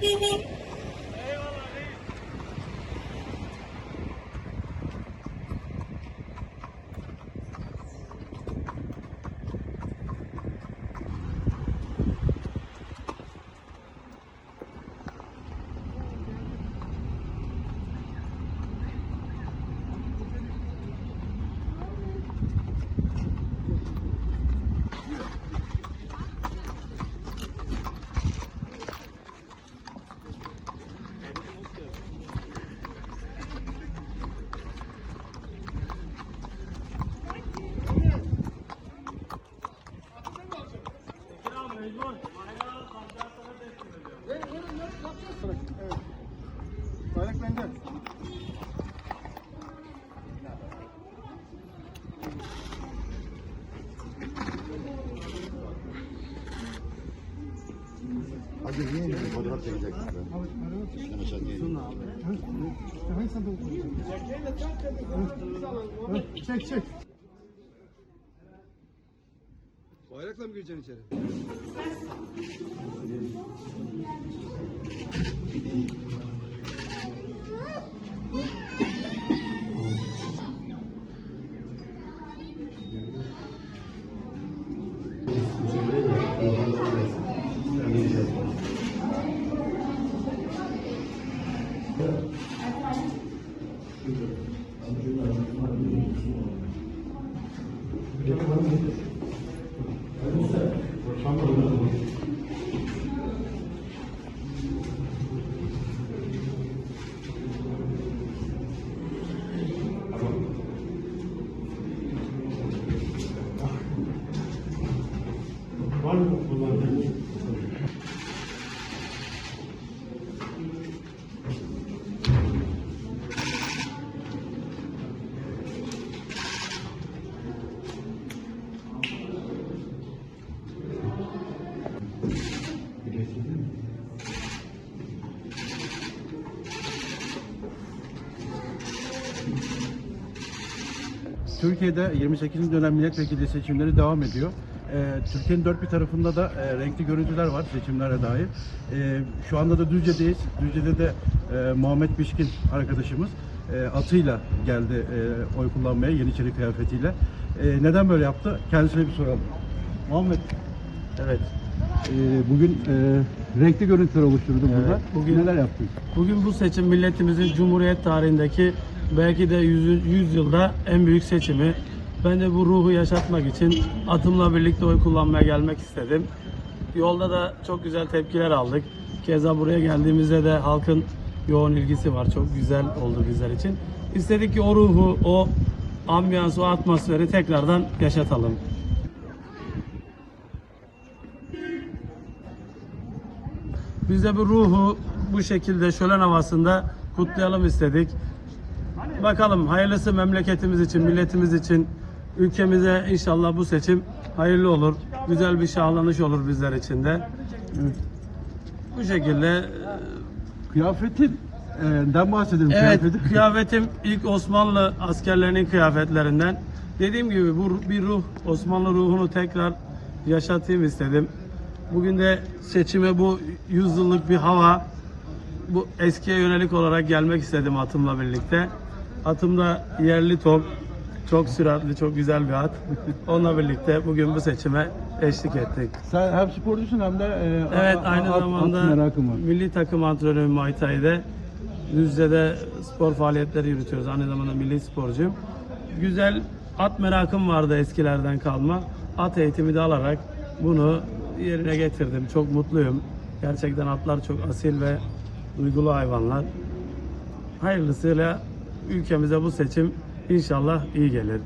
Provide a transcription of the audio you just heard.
Eyvallah reis. Hadi yiyin bir fotoğraf yiyin. Hangi sandalye koyacaksın? Evet, Çek çek. Bayrakla mı gireceksin içeri? Yapılan nedir? Türkiye'de 28. dönem milletvekili seçimleri devam ediyor. Ee, Türkiye'nin dört bir tarafında da e, renkli görüntüler var seçimlere dair. Ee, şu anda da Düzce'deyiz. Düzce'de de e, Muhammed Bişkin arkadaşımız e, atıyla geldi e, oy kullanmaya Yeniçeri kıyafetiyle. E, neden böyle yaptı? Kendisine bir soralım. Muhammed, Evet. e, bugün e, renkli görüntüler oluşturdun burada. bugün- neler yaptın? Bugün bu seçim milletimizin Cumhuriyet tarihindeki belki de 100, 100 yılda en büyük seçimi. Ben de bu ruhu yaşatmak için atımla birlikte oy kullanmaya gelmek istedim. Yolda da çok güzel tepkiler aldık. Keza buraya geldiğimizde de halkın yoğun ilgisi var. Çok güzel oldu bizler için. İstedik ki o ruhu, o ambiyansı, o atmosferi tekrardan yaşatalım. Biz de bu ruhu bu şekilde şölen havasında kutlayalım istedik. Bakalım hayırlısı memleketimiz için, milletimiz için, ülkemize inşallah bu seçim hayırlı olur. Güzel bir şahlanış olur bizler için de. Bu şekilde Kıyafetin e, den bahsedelim. Evet, Kıyafetin. kıyafetim ilk Osmanlı askerlerinin kıyafetlerinden. Dediğim gibi bu bir ruh, Osmanlı ruhunu tekrar yaşatayım istedim. Bugün de seçime bu 100 yıllık bir hava, bu eskiye yönelik olarak gelmek istedim atımla birlikte. Atım da yerli top, çok süratli, çok güzel bir at. Onunla birlikte bugün bu seçime eşlik ettik. Sen hem sporcusun hem de e, Evet aynı at- zamanda at merakın var. milli takım antrenörü Muay Thai'de Düzce'de spor faaliyetleri yürütüyoruz. Aynı zamanda milli sporcuyum. Güzel at merakım vardı eskilerden kalma. At eğitimi de alarak bunu yerine getirdim. Çok mutluyum. Gerçekten atlar çok asil ve duygulu hayvanlar. Hayırlısıyla ülkemize bu seçim inşallah iyi gelir.